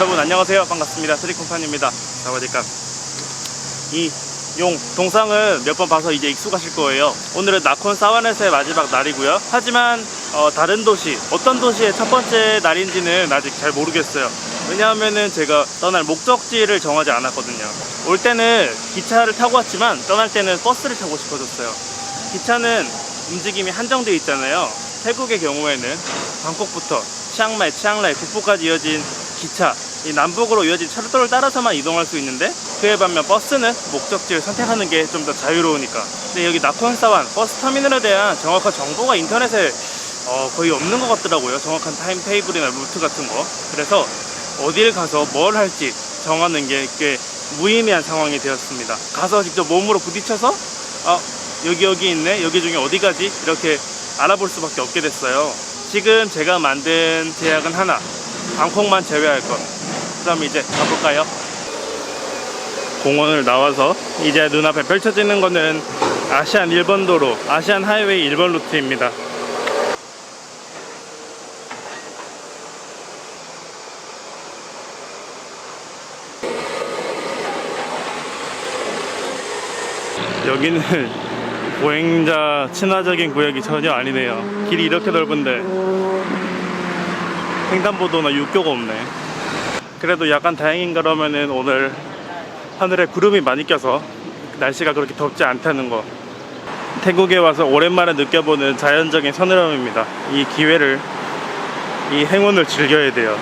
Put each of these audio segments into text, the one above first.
여러분 안녕하세요. 반갑습니다. 트리콤판입니다. 사와디캅 이 용 동상은 몇번 봐서 이제 익숙하실 거예요. 오늘은 나콘 사와넷의 마지막 날이고요. 하지만 어, 다른 도시 어떤 도시의 첫 번째 날인지는 아직 잘 모르겠어요. 왜냐하면은 제가 떠날 목적지를 정하지 않았거든요. 올 때는 기차를 타고 왔지만 떠날 때는 버스를 타고 싶어졌어요. 기차는 움직임이 한정되어 있잖아요. 태국의 경우에는 방콕부터 치앙마이, 치앙라이, 북부까지 이어진 기차, 이 남북으로 이어진 철도를 따라서만 이동할 수 있는데 그에 반면 버스는 목적지를 선택하는 게 좀 더 자유로우니까. 근데 여기 나콘사완 버스 터미널에 대한 정확한 정보가 인터넷에 어, 거의 없는 것 같더라고요. 정확한 타임 테이블이나 루트 같은 거. 그래서 어딜 가서 뭘 할지 정하는 게 꽤 무의미한 상황이 되었습니다. 가서 직접 몸으로 부딪혀서 아 여기 여기 있네 여기 중에 어디 가지 이렇게 알아볼 수밖에 없게 됐어요. 지금 제가 만든 제약은 하나 방콕만 제외할 것. 그럼 이제 가볼까요? 공원을 나와서 이제 눈앞에 펼쳐지는 거는 아시안 1번 도로, 아시안 하이웨이 1번 루트입니다. 여기는 보행자 친화적인 구역이 전혀 아니네요. 길이 이렇게 넓은데 횡단보도나 육교가 없네. 그래도 약간 다행인 거라면은 오늘 하늘에 구름이 많이 껴서 날씨가 그렇게 덥지 않다는 거. 태국에 와서 오랜만에 느껴보는 자연적인 서늘함입니다. 이 기회를, 이 행운을 즐겨야 돼요.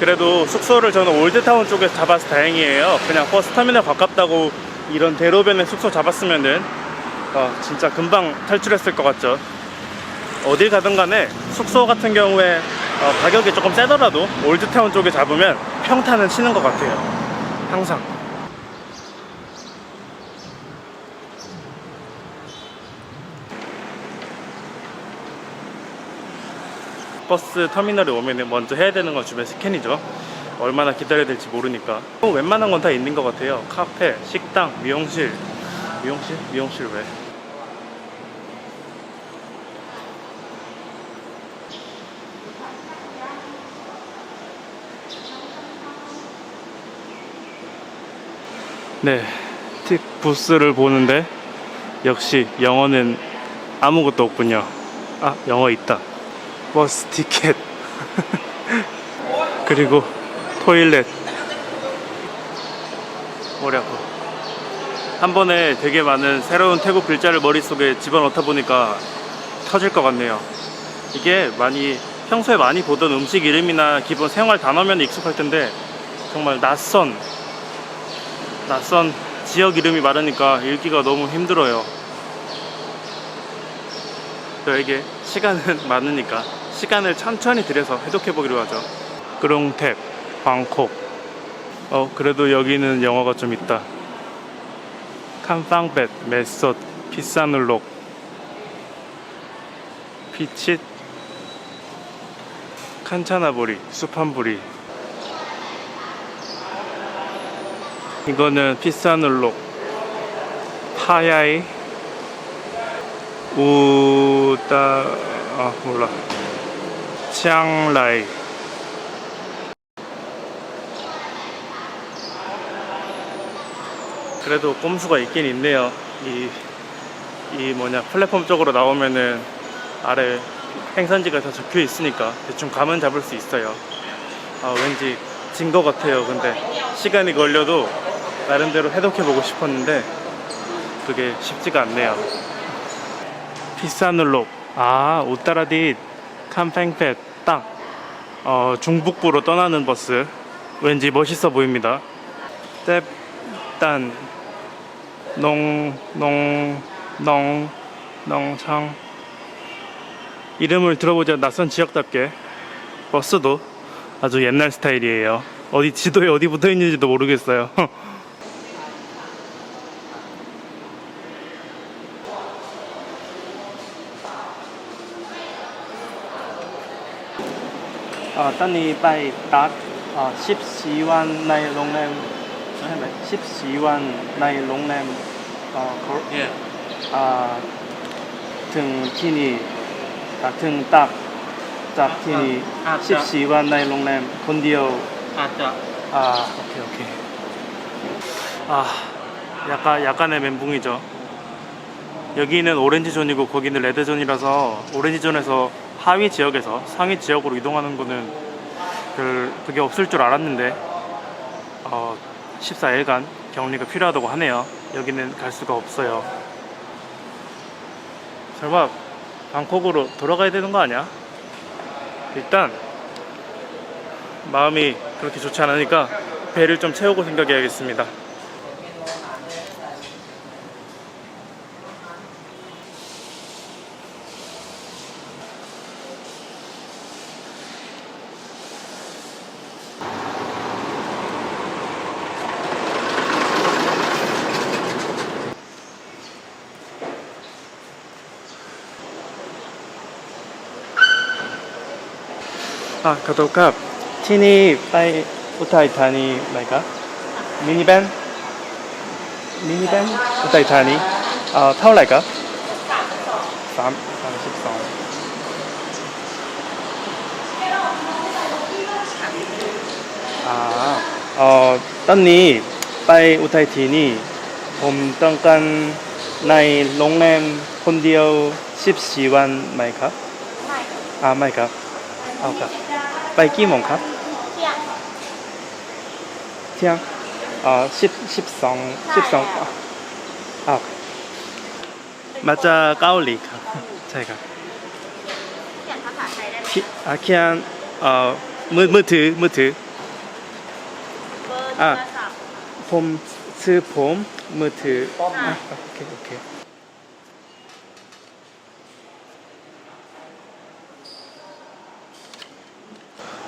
그래도 숙소를 저는 올드타운 쪽에서 잡아서 다행이에요. 그냥 버스 터미널 가깝다고 이런 대로변에 숙소 잡았으면은 어, 진짜 금방 탈출했을 것 같죠. 어딜 가든 간에 숙소 같은 경우에 어, 가격이 조금 세더라도 올드타운 쪽에 잡으면 평타는 치는 것 같아요. 항상. 버스 터미널에 오면 먼저 해야 되는 건 주변 스캔이죠. 얼마나 기다려야 될지 모르니까. 어, 웬만한 건 다 있는 것 같아요. 카페, 식당, 미용실. 미용실? 미용실 왜? 네, 틱 부스를 보는데 역시 영어는 아무것도 없군요. 아, 영어 있다. 버스 티켓. 그리고 토일렛. 아파. 한 번에 되게 많은 새로운 태국 글자를 머릿속에 집어넣다 보니까 터질 것 같네요. 이게 많이 평소에 많이 보던 음식 이름이나 기본 생활 단어면 익숙할 텐데 정말 낯선 낯선 지역 이름이 많으니까 읽기가 너무 힘들어요. 저에게 시간은 많으니까 시간을 천천히 들여서 해독해 보기로 하죠. 그롱탭, 방콕. 어, 그래도 여기는 영어가 좀 있다. 칸팡벳, 메솥, 피사눌록, 피칫, 칸차나보리, 수판부리. 이거는 피사눌록, 파야이, 우다 아 몰라. 치앙라이. 그래도 꼼수가 있긴 있네요. 이, 이 뭐냐 플랫폼 쪽으로 나오면은 아래 행선지가 다 적혀 있으니까 대충 감은 잡을 수 있어요. 아 왠지 진 것 같아요. 근데 시간이 걸려도 나름대로 해독해 보고 싶었는데 그게 쉽지가 않네요. 피사눌록 아 우따라디 캄팽펫 딱 어, 중북부로 떠나는 버스. 왠지 멋있어 보입니다. 뎁단 농농농 농창. 이름을 들어보자 낯선 지역답게. 버스도 아주 옛날 스타일이에요. 어디 지도에 어디 붙어 있는지도 모르겠어요 어, 떤이 빨리 딱 어, 14만 나의 롱램 정말 14만 나의 롱램 어, 걸, 예. 아, 등 티니 같은 딱 작티니 14만 나의 롱램 건디오 아짜 아 오케이 오케이 아 약간 약간의 멘붕이죠. 여기는 오렌지 존이고 거기는 레드 존이라서 오렌지 존에서 하위 지역에서 상위 지역으로 이동하는 거는 별, 그게 없을 줄 알았는데, 어, 14일간 격리가 필요하다고 하네요. 여기는 갈 수가 없어요. 설마 방콕으로 돌아가야 되는 거 아니야? 일단 마음이 그렇게 좋지 않으니까 배를 좀 채우고 생각해야겠습니다. อะขอโทษครับที่นี่ไปอุทัยธานีไหมครับมินิแบนมินิแบนอุทัยธานีเอ่อเท่าไหร่ครับสามสามสิบสองอ่าเออตอนนี้ไปอุทัยธานี่ผมต้องการในโรงแรมคนเดียวสิบสี่วันไหมครับ ไม่ครับ อ่าไม่ครับ เอาครับ ไปกี่โมงครับ เที่ยงเที่ยงเอ่อสิบสิบสองสิบสองอ้าวมาจากเกาหลีครับ ใช่ครับเขียนภาษาไทยได้ไหมที่อาเคียนเอ่อมือมือถือมือถือเบอร์โทอะรศัพท์ผมซื้อผมมือถือป้อมอะโอเคโอเค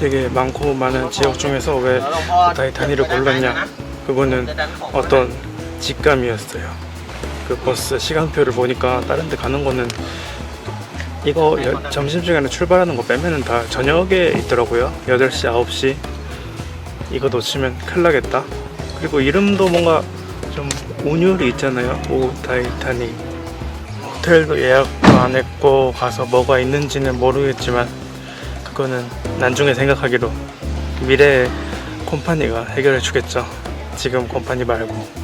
되게 많고 많은 지역 중에서 왜 오다이타니를 골랐냐? 그거는 어떤 직감이었어요. 그 버스 시간표를 보니까 다른 데 가는 거는 이거 여- 점심시간에 출발하는 거 빼면은 다 저녁에 있더라고요. 8시, 9시. 이거 놓치면 큰일 나겠다. 그리고 이름도 뭔가 좀 운율이 있잖아요. 오다이타니. 호텔도 예약도 안 했고 가서 뭐가 있는지는 모르겠지만 그거는 나중에 생각하기로 미래의 콤파니가 해결해 주겠죠. 지금 콤파니 말고.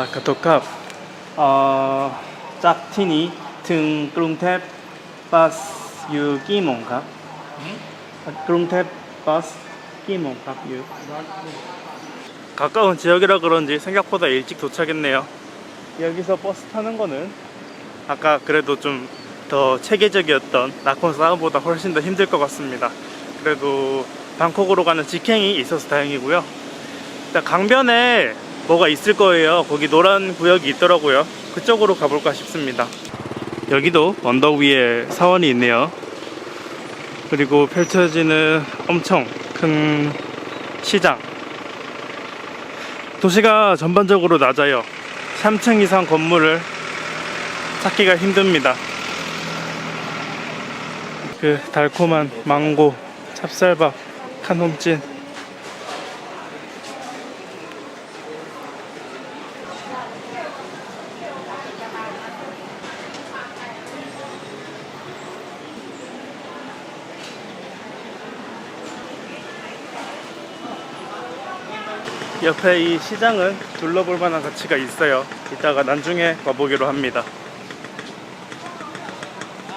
아, 가토캅. 어, 짝티니 등 그룽탭 버스 유 끼몽갑. 그룽탭 버스 끼몽갑 유. 가까운 지역이라 그런지 생각보다 일찍 도착했네요. 여기서 버스 타는 거는 아까 그래도 좀 더 체계적이었던 나콘 싸움보다 훨씬 더 힘들 것 같습니다. 그래도 방콕으로 가는 직행이 있어서 다행이고요. 일단 강변에 뭐가 있을 거예요. 거기 노란 구역이 있더라고요. 그쪽으로 가볼까 싶습니다. 여기도 언덕 위에 사원이 있네요. 그리고 펼쳐지는 엄청 큰 시장. 도시가 전반적으로 낮아요. 3층 이상 건물을 찾기가 힘듭니다. 그 달콤한 망고, 찹쌀밥, 칸홈찐. 옆에 이 시장은 둘러볼 만한 가치가 있어요. 이따가 나중에 와보기로 합니다.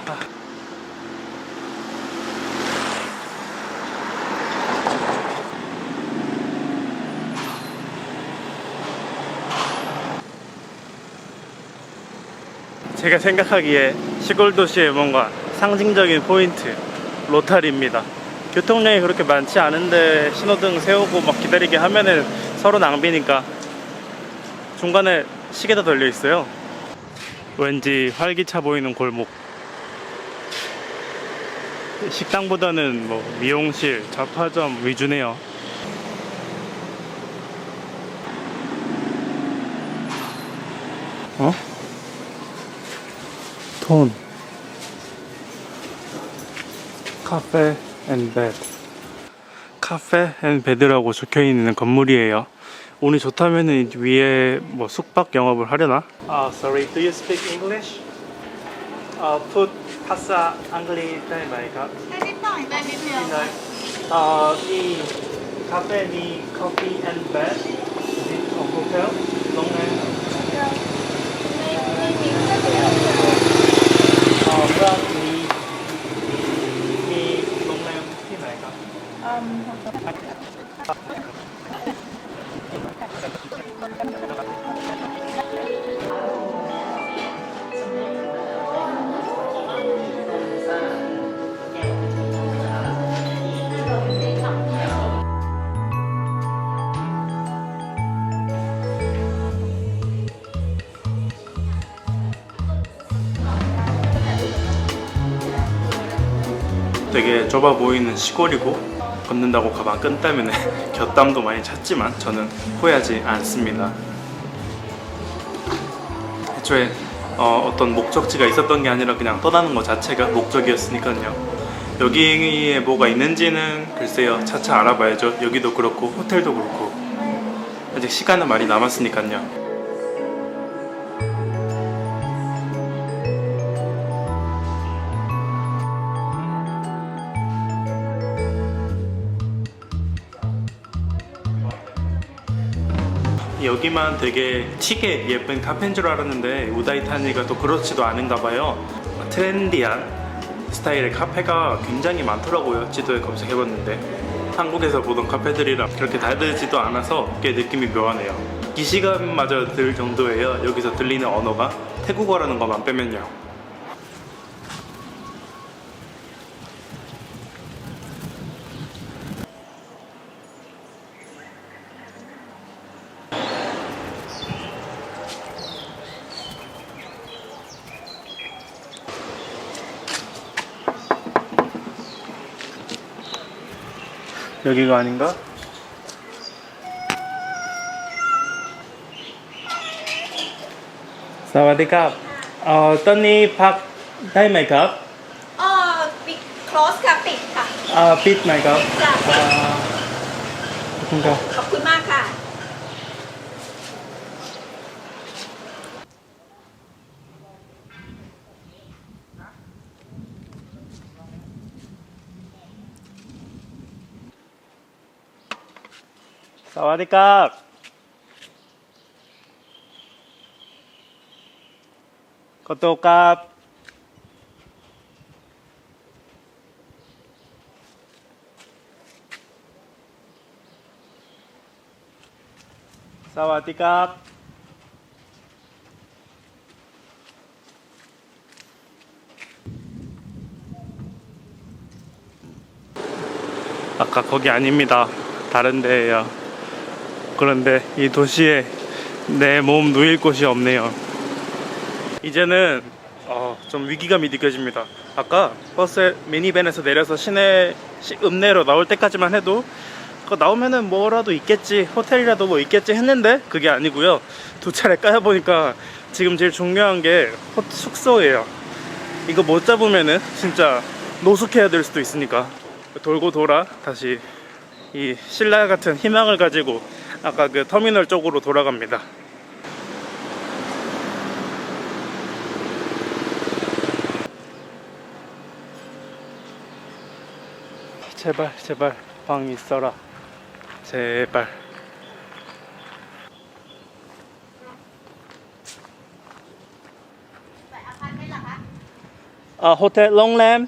아. 제가 생각하기에 시골 도시의 뭔가 상징적인 포인트 로타리입니다. 교통량이 그렇게 많지 않은데 신호등 세우고 막 기다리게 하면은 서로 낭비니까 중간에 시계도 달려 있어요. 왠지 활기차 보이는 골목. 식당보다는 뭐 미용실, 잡화점 위주네요. 어? 톤. 카페 앤 베드. 카페 앤 베드라고 적혀 있는 건물이에요. 운이 좋다면은 위에 뭐 숙박 영업을 하려나? 아, sorry. Do you speak English? 아, 푸드 파사 앙글리ได้ไหมครับ ได้นิดหน่อยได้นิดเดียว ที่ไหนอ่ามีคาเฟ่มี coffee and bed ของโฮเ 되게 좁아 보이는 시골이고 걷는다고 가방 끈다면 곁땀도 많이 찼지만 저는 후회하지 않습니다. 애초에 어, 떤 목적지가 있었던 게 아니라 그냥 떠나는 것 자체가 목적이었으니까요. 여기에 뭐가 있는지는 글쎄요 차차 알아봐야죠. 여기도 그렇고 호텔도 그렇고 아직 시간은 많이 남았으니까요. 여기만 되게 튀게 예쁜 카페인 줄 알았는데 우다이타니가 또 그렇지도 않은가 봐요. 트렌디한 스타일의 카페가 굉장히 많더라고요. 지도에 검색해봤는데 한국에서 보던 카페들이랑 그렇게 다르지도 않아서 꽤 느낌이 묘하네요. 이 시간마저 들 정도예요. 여기서 들리는 언어가 태국어라는 것만 빼면요. 여기가 아닌가? 사와디캅. 어, ตอนนี้พักได้ไหมครับ เออปิด close ค่ะปิดค่ะ อ่าปิดไหมครับ จ้ะ อ่าข สวัสดีครับ ขอตัวครับ สวัสดีครับ 아까 거기 아닙니다. 다른 데예요. 그런데 이 도시에 내 몸 누일 곳이 없네요. 이제는 어, 좀 위기감이 느껴집니다. 아까 버스 미니밴에서 내려서 시내 시- 읍내로 나올 때까지만 해도 그 나오면은 뭐라도 있겠지 호텔이라도 뭐 있겠지 했는데 그게 아니고요. 두 차례 까여 보니까 지금 제일 중요한 게 호- 숙소예요. 이거 못 잡으면은 진짜 노숙해야 될 수도 있으니까 돌고 돌아 다시 이 신라 같은 희망을 가지고 아까 그 터미널 쪽으로 돌아갑니다. 제발 제발 방 있어라. 제발. 아 호텔 롱램?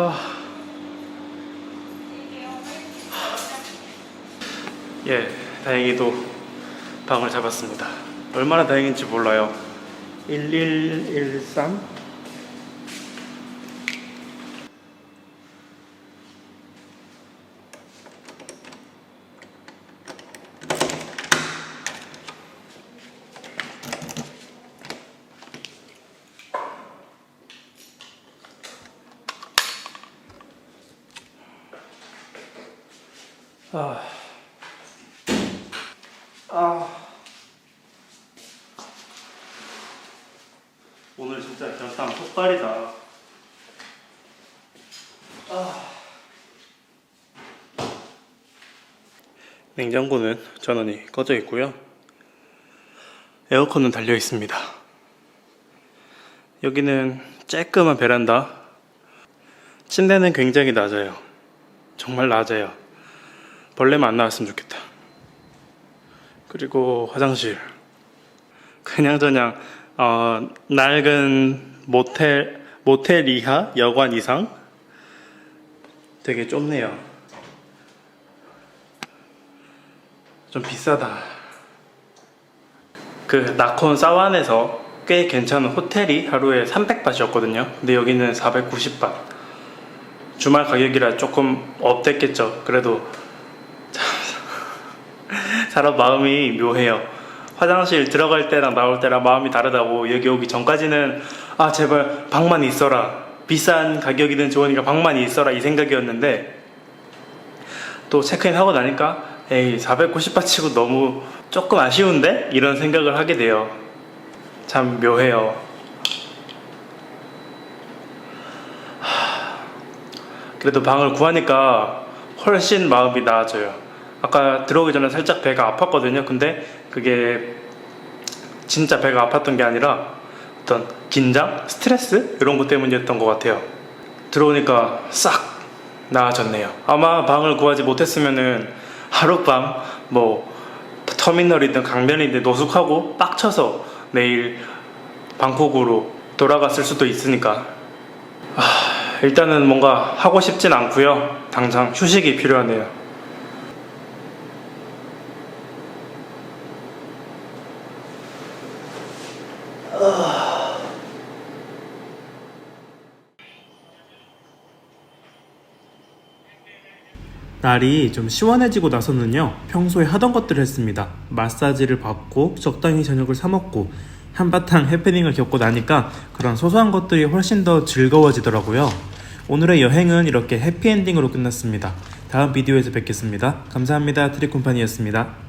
아. 예, 다행히도 방을 잡았습니다. 얼마나 다행인지 몰라요. 1113? 아. 아. 오늘 진짜 결상 폭발이다. 아. 냉장고는 전원이 꺼져 있고요. 에어컨은 달려 있습니다. 여기는 쬐끄만 베란다. 침대는 굉장히 낮아요. 정말 낮아요. 벌레만 안 나왔으면 좋겠다. 그리고 화장실. 그냥저냥 어, 낡은 모텔 모텔 이하 여관 이상 되게 좁네요. 좀 비싸다. 그 나콘 사완에서 꽤 괜찮은 호텔이 하루에 300바트였거든요. 근데 여기는 490바. 주말 가격이라 조금 업됐겠죠. 그래도 사람 마음이 묘해요. 화장실 들어갈 때랑 나올 때랑 마음이 다르다고 여기 오기 전까지는 아 제발 방만 있어라 비싼 가격이든 좋으니까 방만 있어라 이 생각이었는데 또 체크인 하고 나니까 에이 490바 치고 너무 조금 아쉬운데 이런 생각을 하게 돼요. 참 묘해요. 하, 그래도 방을 구하니까 훨씬 마음이 나아져요. 아까 들어오기 전에 살짝 배가 아팠거든요. 근데 그게 진짜 배가 아팠던 게 아니라 어떤 긴장, 스트레스 이런 것 때문이었던 것 같아요. 들어오니까 싹 나아졌네요. 아마 방을 구하지 못했으면은 하룻밤 뭐 터미널이든 강변이든 노숙하고 빡쳐서 내일 방콕으로 돌아갔을 수도 있으니까 아, 일단은 뭔가 하고 싶진 않고요. 당장 휴식이 필요하네요. 날이 좀 시원해지고 나서는요 평소에 하던 것들을 했습니다. 마사지를 받고 적당히 저녁을 사 먹고 한바탕 해프닝을 겪고 나니까 그런 소소한 것들이 훨씬 더 즐거워지더라고요. 오늘의 여행은 이렇게 해피엔딩으로 끝났습니다. 다음 비디오에서 뵙겠습니다. 감사합니다. 트리콤판이었습니다